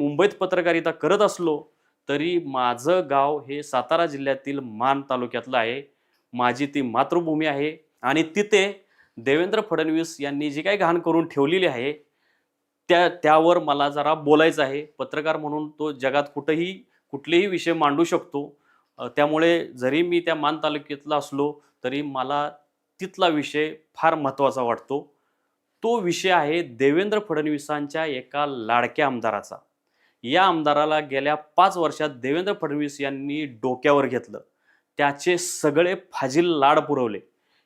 मुंबईत पत्रकारिता करत असलो तरी माझं गाव हे सातारा जिल्ह्यातील मान तालुक्यातलं आहे. माझी ती मातृभूमी आहे. आणि तिथे देवेंद्र फडणवीस यांनी जी काही घाण करून ठेवलेली आहे त्या त्यावर मला जरा बोलायचं आहे. पत्रकार म्हणून तो जगात कुठंही कुठलेही विषय मांडू शकतो. त्यामुळे जरी मी त्या मान तालुक्यातला असलो तरी मला तिथला विषय फार महत्त्वाचा वाटतो. तो विषय आहे देवेंद्र फडणवीसांच्या एका लाडक्या आमदाराचा. या आमदाराला गेल्या पाच वर्षात देवेंद्र फडणवीस यांनी डोक्यावर घेतलं. त्याचे सगळे फाजील लाड पुरवले.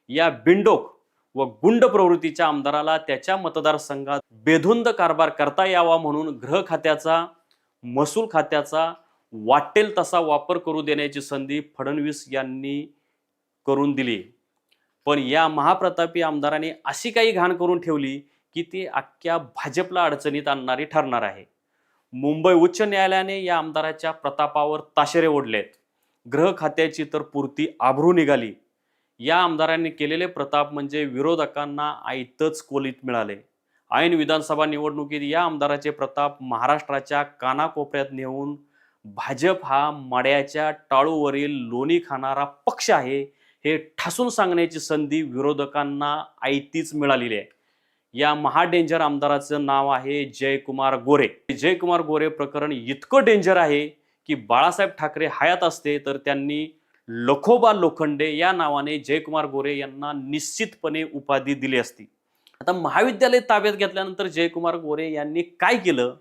या बिंडोक व गुंड प्रवृत्तीच्या आमदाराला त्याच्या मतदारसंघात बेधुंद कारभार करता यावा म्हणून गृह खात्याचा महसूल खात्याचा वाटेल तसा वापर करू देण्याची संधी फडणवीस यांनी करून दिली. पण या महाप्रतापी आमदाराने अशी काही घाण करून ठेवली की ती अख्ख्या भाजपला अडचणीत आणणारी ठरणार आहे. मुंबई उच्च न्यायालयाने या आमदाराच्या प्रतापावर ताशेरे ओढलेत. गृह खात्याची तर पुरती आभरू निघाली. या आमदारांनी केलेले प्रताप म्हणजे विरोधकांना आयतच कोलीत मिळाले. ऐन विधानसभा निवडणुकीत या आमदाराचे प्रताप महाराष्ट्राच्या कानाकोपऱ्यात नेऊन भाजप हा मड्याच्या टाळूवरील लोणी खाणारा पक्ष आहे हे ठासून सांगण्याची संधी विरोधकांना आयतीच मिळालेली आहे. या महाडेंजर आमदाराचं नाव आहे जयकुमार गोरे. जयकुमार गोरे प्रकरण इतकं डेंजर आहे की बाळासाहेब ठाकरे हयात असते तर त्यांनी लखोबा लोखंडे या नावाने जयकुमार गोरे यांना निश्चितपणे उपाधी दिली असती. आता महाविद्यालय ताब्यात घेतल्यानंतर जयकुमार गोरे यांनी काय केलं?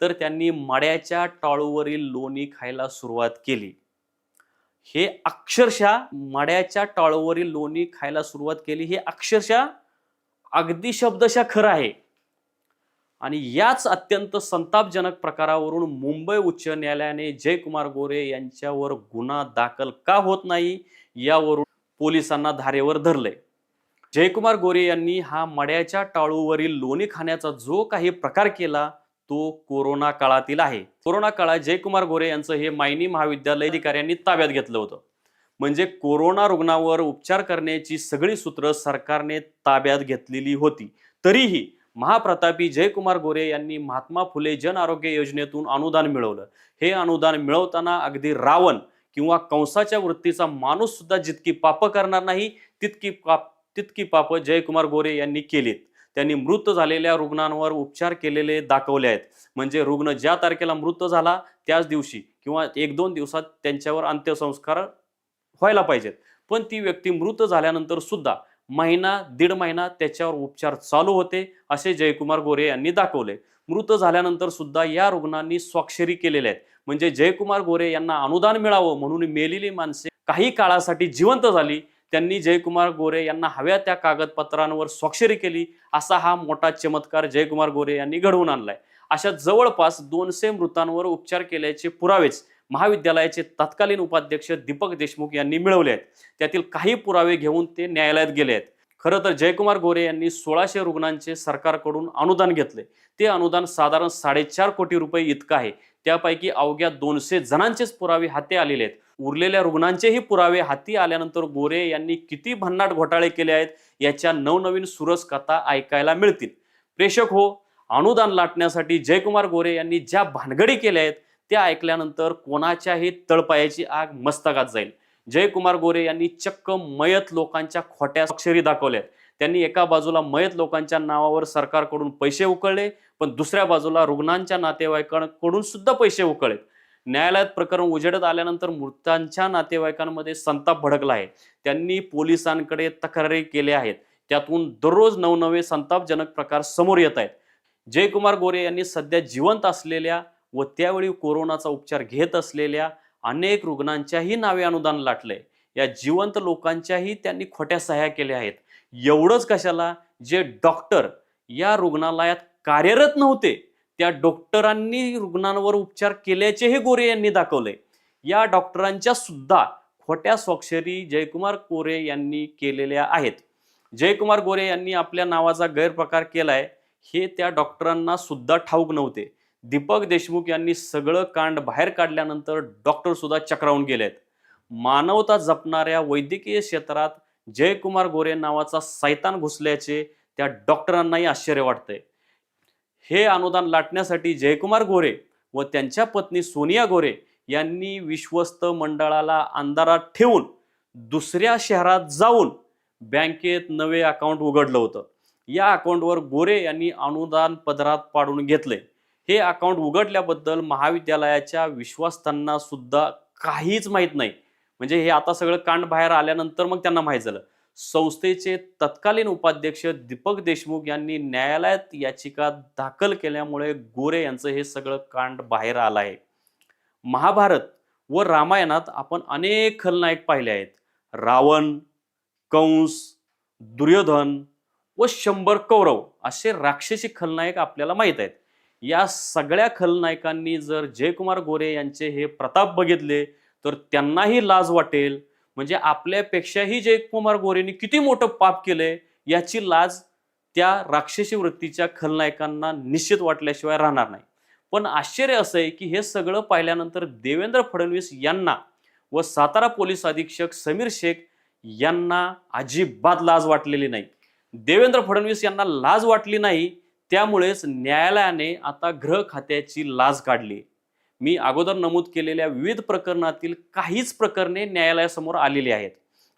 तर त्यांनी मड्याच्या टाळूवरील लोणी खायला सुरुवात केली. हे अक्षरशः मड्याच्या टाळूवरील लोणी खायला सुरुवात केली. हे अक्षरशः अगदी शब्दशः खरं आहे. आणि याच अत्यंत संतापजनक प्रकारावरून मुंबई उच्च न्यायालयाने जयकुमार गोरे यांच्यावर गुन्हा दाखल का होत नाही यावरून पोलिसांना धारेवर धरलंय. जयकुमार गोरे यांनी हा मड्याच्या टाळूवरील लोणी खाण्याचा जो काही प्रकार केला तो कोरोना काळातील आहे. कोरोना काळात जयकुमार गोरे यांचं हे मायनी महाविद्यालय अधिकाऱ्यांनी ताब्यात घेतलं होतं. म्हणजे कोरोना रुग्णावर उपचार करण्याची सगळी सूत्र सरकारने ताब्यात घेतलेली होती. तरीही महाप्रतापी जयकुमार गोरे यांनी महात्मा फुले जन आरोग्य योजनेतून अनुदान मिळवलं. हे अनुदान मिळवताना अगदी रावण किंवा कंसाच्या वृत्तीचा माणूस सुद्धा जितकी पाप करणार नाही तितकी पाप तितकी पाप जयकुमार गोरे यांनी केलीत. त्यांनी मृत झालेल्या रुग्णांवर उपचार केलेले दाखवले आहेत. म्हणजे रुग्ण ज्या तारखेला मृत झाला त्याच दिवशी किंवा एक दोन दिवसात त्यांच्यावर अंत्यसंस्कार व्हायला पाहिजेत. पण ती व्यक्ती मृत झाल्यानंतर सुद्धा महिना दीड महिना त्याच्यावर उपचार चालू होते असे जयकुमार गोरे यांनी दाखवले. मृत झाल्यानंतर सुद्धा या रुग्णांनी स्वाक्षरी केलेल्या आहेत. म्हणजे जयकुमार गोरे यांना अनुदान मिळावं म्हणून मेलेली माणसे काही काळासाठी जिवंत झाली. त्यांनी जयकुमार गोरे यांना हव्या त्या कागदपत्रांवर स्वाक्षरी केली. असा हा मोठा चमत्कार जयकुमार गोरे यांनी घडवून आणलाय. अशा जवळपास दोनशे मृतांवर उपचार केल्याचे पुरावेच महाविद्यालयाचे तत्कालीन उपाध्यक्ष दीपक देशमुख यांनी मिळवले आहेत. त्यातील काही पुरावे घेऊन ते न्यायालयात गेले आहेत. खरं तर जयकुमार गोरे यांनी सोळाशे रुग्णांचे सरकारकडून अनुदान घेतले. ते अनुदान साधारण साडेचार कोटी रुपये इतकं आहे. त्यापैकी अवघ्या दोनशे जणांचेच पुरावे हाती आलेले आहेत. उरलेल्या रुग्णांचेही पुरावे हाती आल्यानंतर गोरे यांनी किती भन्नाट घोटाळे केले आहेत याच्या नवनवीन सुरस कथा ऐकायला मिळतील. प्रेक्षक हो अनुदान लाटण्यासाठी जयकुमार गोरे यांनी ज्या भानगडी केल्या आहेत ते ऐकल्यानंतर कोणाच्याही तळपायाची आग मस्तकात जाईल. जयकुमार गोरे यांनी चक्क मयत लोकांच्या खोट्या अक्षरी दाखवल्या त्यांनी एका बाजूला मयत लोकांच्या नावावर सरकारकडून पैसे उकळले पण दुसऱ्या बाजूला रुग्णांच्या नातेवाईकांकडून सुद्धा पैसे उकळले न्यायालयात प्रकरण उजेडत आल्यानंतर मृतांच्या नातेवाईकांमध्ये संताप भडकला आहे. त्यांनी पोलिसांकडे तक्रारी केल्या आहेत. त्यातून दररोज नवनवे संतापजनक प्रकार समोर येत आहेत. जयकुमार गोरे यांनी सध्या जिवंत असलेल्या व त्यावेळी कोरोनाचा उपचार घेत असलेल्या अनेक रुग्णांच्याही नावे अनुदान लाटलंय या जिवंत लोकांच्याही त्यांनी खोट्या सह्या केल्या आहेत. एवढंच कशाला? जे डॉक्टर या रुग्णालयात कार्यरत नव्हते त्या डॉक्टरांनी रुग्णांवर उपचार केल्याचेही गोरे यांनी दाखवले. या डॉक्टरांच्या सुद्धा खोट्या स्वाक्षरी जयकुमार गोरे यांनी केलेल्या आहेत. जयकुमार गोरे यांनी आपल्या नावाचा गैरप्रकार केलाय. हे त्या डॉक्टरांना सुद्धा ठाऊक नव्हते. दीपक देशमुख यांनी सगळं कांड बाहेर काढल्यानंतर डॉक्टर सुद्धा चक्रावून गेलेत. मानवता जपणाऱ्या वैद्यकीय क्षेत्रात जयकुमार गोरे नावाचा सैतान घुसल्याचे त्या डॉक्टरांनाही आश्चर्य वाटतंय. हे अनुदान लाटण्यासाठी जयकुमार गोरे व त्यांच्या पत्नी सोनिया गोरे यांनी विश्वस्त मंडळाला अंधारात ठेवून दुसऱ्या शहरात जाऊन बँकेत नवे अकाउंट उघडलं होतं. या अकाउंटवर गोरे यांनी अनुदान पदरात पाडून घेतले हे अकाउंट उघडल्याबद्दल महाविद्यालयाच्या विश्वास्थांना सुद्धा काहीच माहीत नाही. म्हणजे हे आता सगळं कांड बाहेर आल्यानंतर मग त्यांना माहीत झालं. संस्थेचे तत्कालीन उपाध्यक्ष दीपक देशमुख यांनी न्यायालयात याचिका दाखल केल्यामुळे गोरे यांचं हे सगळं कांड बाहेर आलं आहे. महाभारत व रामायणात आपण अनेक खलनायक पाहिले आहेत. रावण कंस दुर्योधन व शंभर कौरव असे राक्षसी खलनायक आपल्याला माहीत आहेत. या सगळ्या खलनायकांनी जर जयकुमार गोरे यांचे हे प्रताप बघितले तर त्यांनाही लाज वाटेल. म्हणजे आपल्यापेक्षाही जयकुमार गोरेंनी किती मोठं पाप केलंय याची लाज त्या राक्षसी वृत्तीच्या खलनायकांना निश्चित वाटल्याशिवाय राहणार नाही. पण आश्चर्य असं आहे की हे सगळं पाहिल्यानंतर देवेंद्र फडणवीस यांना व सातारा पोलीस अधीक्षक समीर शेख यांना अजिबात लाज वाटलेली नाही. देवेंद्र फडणवीस यांना लाज वाटली नाही त्यामुळेच न्यायालयाने आता गृह खात्याची लाज काढली. मी अगोदर नमूद केलेल्या विविध प्रकरणातील काहीच प्रकरणे न्यायालयासमोर आलेली आहेत.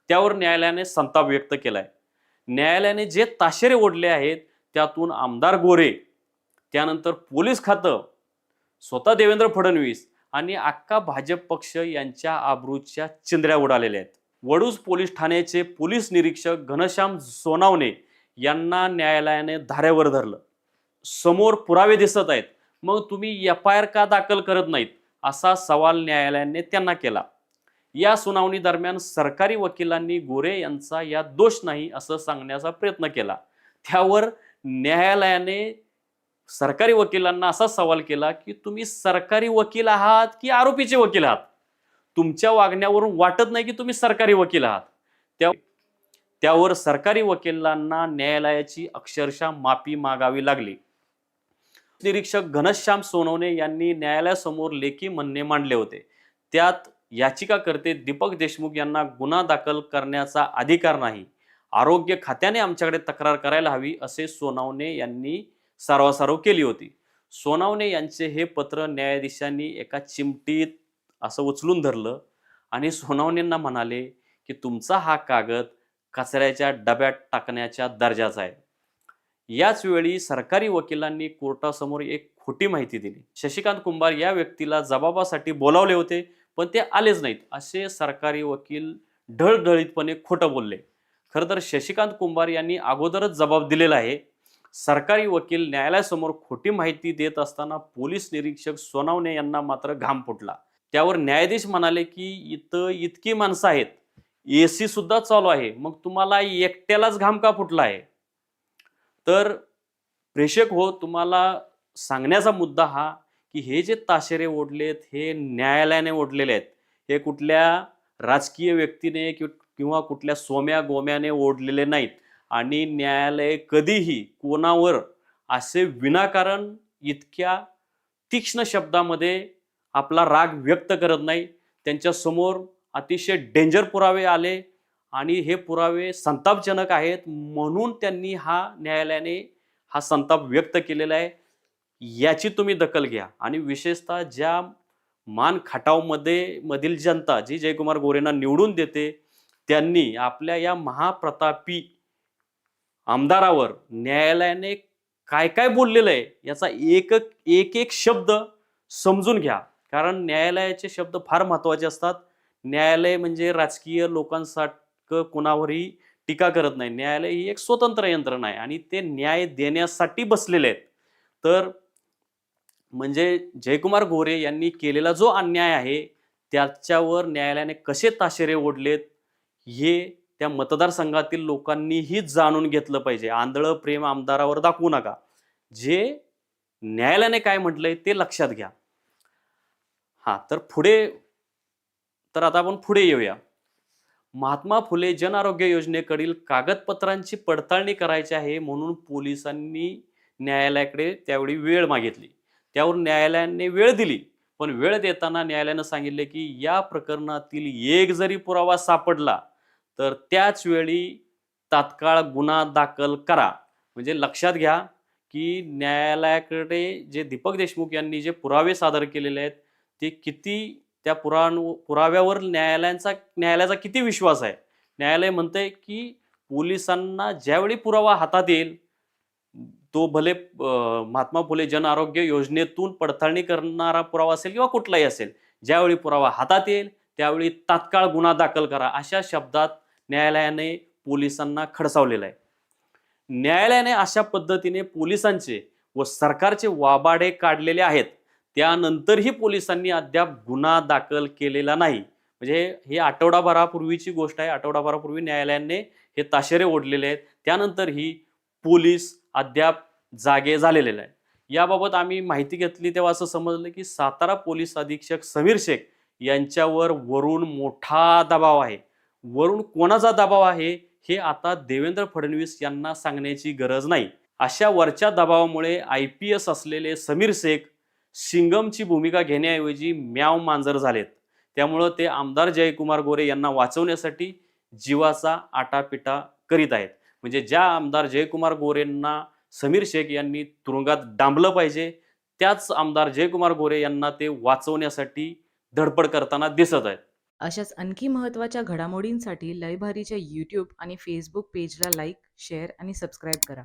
त्यावर न्यायालयाने संताप व्यक्त केलाय. न्यायालयाने जे ताशेरे ओढले आहेत त्यातून आमदार गोरे त्यानंतर पोलीस खातं स्वतः देवेंद्र फडणवीस आणि अख्खा भाजप पक्ष यांच्या आबरूच्या चिंद्र्या उडालेल्या आहेत. वडूज पोलीस ठाण्याचे पोलीस निरीक्षक घनश्याम सोनावणे यांना न्यायालयाने धाऱ्यावर धरलं. समोर पुरावे दिसत आहेत. मग तुम्ही एफ आय आर का दाखल करत नाहीत? असा सवाल न्यायालयाने त्यांना केला. या सुनावणी दरम्यान सरकारी वकिलांनी गोरे यांचा या दोष नाही असं सांगण्याचा प्रयत्न केला. त्यावर न्यायालयाने सरकारी वकिलांना असा सवाल केला की तुम्ही सरकारी वकील आहात की आरोपीचे वकील आहात? तुमच्या वागण्यावरून वाटत नाही की तुम्ही सरकारी वकील आहात. त्या त्यावर सरकारी वकिलांना न्यायालयाची अक्षरशः माफी मागावी लागली. निरीक्षक घनश्याम सोनवणे यांनी न्यायालयासमोर लेखी म्हणणे मांडले होते. त्यात याचिकाकर्ते दीपक देशमुख यांना गुन्हा दाखल करण्याचा अधिकार नाही. आरोग्य खात्याने आमच्याकडे तक्रार करायला हवी असे सोनावणे यांनी सारवासारव केली होती. सोनावणे यांचे हे पत्र न्यायाधीशांनी एका चिमटीत असं उचलून धरलं आणि सोनावणेंना म्हणाले की तुमचा हा कागद कचऱ्याच्या डब्यात टाकण्याच्या दर्जाचा आहे. याच वेळी सरकारी वकिलांनी कोर्टासमोर एक खोटी माहिती दिली. शशिकांत कुंभार या व्यक्तीला जबाबासाठी बोलावले होते पण ते आलेच नाहीत असे सरकारी वकील ढळढळीतपणे खोटं बोलले. खरं तर शशिकांत कुंभार यांनी अगोदरच जबाब दिलेला आहे. सरकारी वकील न्यायालयासमोर खोटी माहिती देत असताना पोलीस निरीक्षक सोनावणे यांना मात्र घाम फुटला. त्यावर न्यायाधीश म्हणाले की इथं इतकी माणसं आहेत ए सी सुद्धा चालू आहे मग तुम्हाला एकट्यालाच घाम का फुटला आहे? तर प्रेक्षक हो तुम्हाला सांगण्याचा मुद्दा हा की हे जे ताशेरे ओढलेत हे न्यायालयाने ओढलेले आहेत हे कुठल्या राजकीय व्यक्तीने किंवा कुठल्या सोम्या गोम्याने ओढलेले नाहीत. आणि न्यायालय कधीही कोणावर असे विनाकारण इतक्या तीक्ष्ण शब्दामध्ये आपला राग व्यक्त करत नाही. त्यांच्यासमोर अतिशय डेंजर पुरावे आले. आणि हे पुरावे संतापजनक आहेत म्हणून त्यांनी हा न्यायालयाने हा संताप व्यक्त केलेला आहे. याची तुम्ही दखल घ्या. आणि विशेषतः ज्या मान खटावमध्ये मधील जनता जी जयकुमार गोरेंना निवडून देते त्यांनी आपल्या या महाप्रतापी आमदारावर न्यायालयाने काय काय बोललेलं आहे याचा एक एक एक शब्द समजून घ्या. कारण न्यायालयाचे शब्द फार महत्त्वाचे असतात. न्यायालय म्हणजे राजकीय लोकांसाठी लोकांसारखं कुणावरही टीका करत नाही. न्यायालय ही एक स्वतंत्र यंत्रणा आहे आणि ते न्याय देण्यासाठी बसलेले आहेत. तर म्हणजे जयकुमार गोरे यांनी केलेला जो अन्याय आहे त्याच्यावर न्यायालयाने कसे ताशेरे ओढलेत हे त्या मतदारसंघातील लोकांनीही जाणून घेतलं पाहिजे. आंधळं प्रेम आमदारावर दाखवू नका. जे न्यायालयाने काय म्हटलंय ते लक्षात घ्या. हा तर पुढे तर आता आपण पुढे येऊया. महात्मा फुले जन आरोग्य योजनेकडील कागदपत्रांची पडताळणी करायची आहे म्हणून पोलिसांनी न्यायालयाकडे त्यावेळी वेळ मागितली. त्यावर न्यायालयाने वेळ दिली पण वेळ देताना न्यायालयानं सांगितले की या प्रकरणातील एक जरी पुरावा सापडला तर त्याच वेळी तात्काळ गुन्हा दाखल करा. म्हणजे लक्षात घ्या की न्यायालयाकडे जे दीपक देशमुख यांनी जे पुरावे सादर केलेले आहेत ते किती त्या पुराण पुराव्यावर न्यायालयांचा न्यायालयाचा किती विश्वास आहे? न्यायालय म्हणतंय की पोलिसांना ज्यावेळी पुरावा हातात येईल तो भले महात्मा फुले जन आरोग्य योजनेतून पडताळणी करणारा पुरावा असेल किंवा कुठलाही असेल ज्यावेळी पुरावा हातात येईल त्यावेळी तात्काळ गुन्हा दाखल करा अशा शब्दात न्यायालयाने पोलिसांना खडसावलेलं आहे. न्यायालयाने अशा पद्धतीने पोलिसांचे व सरकारचे वाबाडे काढलेले आहेत. त्यानंतरही पोलिसांनी अद्याप गुन्हा दाखल केलेला नाही. म्हणजे हे आठवडाभरापूर्वीची गोष्ट आहे. आठवडाभरापूर्वी न्यायालयाने हे ताशेरे ओढलेले आहेत. त्यानंतरही पोलीस अद्याप जागे झालेले आहेत. याबाबत आम्ही माहिती घेतली तेव्हा असं समजलं की सातारा पोलीस अधीक्षक समीर शेख यांच्यावर वरून मोठा दबाव आहे. वरून कोणाचा दबाव आहे हे आता देवेंद्र फडणवीस यांना सांगण्याची गरज नाही. अशा वरच्या दबावामुळे आय पी एस असलेले समीर शेख सिंगमची भूमिका घेण्याऐवजी म्याव मांजर झालेत. त्यामुळं ते आमदार जयकुमार गोरे यांना वाचवण्यासाठी जीवाचा आटापिटा करीत आहेत. म्हणजे ज्या आमदार जयकुमार गोरेंना समीर शेख यांनी तुरुंगात डांबलं पाहिजे त्याच आमदार जयकुमार गोरे यांना ते वाचवण्यासाठी धडपड करताना दिसत आहेत. अशाच आणखी महत्त्वाच्या घडामोडींसाठी लयभारीच्या यूट्यूब आणि फेसबुक पेजला लाईक शेअर आणि सबस्क्राईब करा.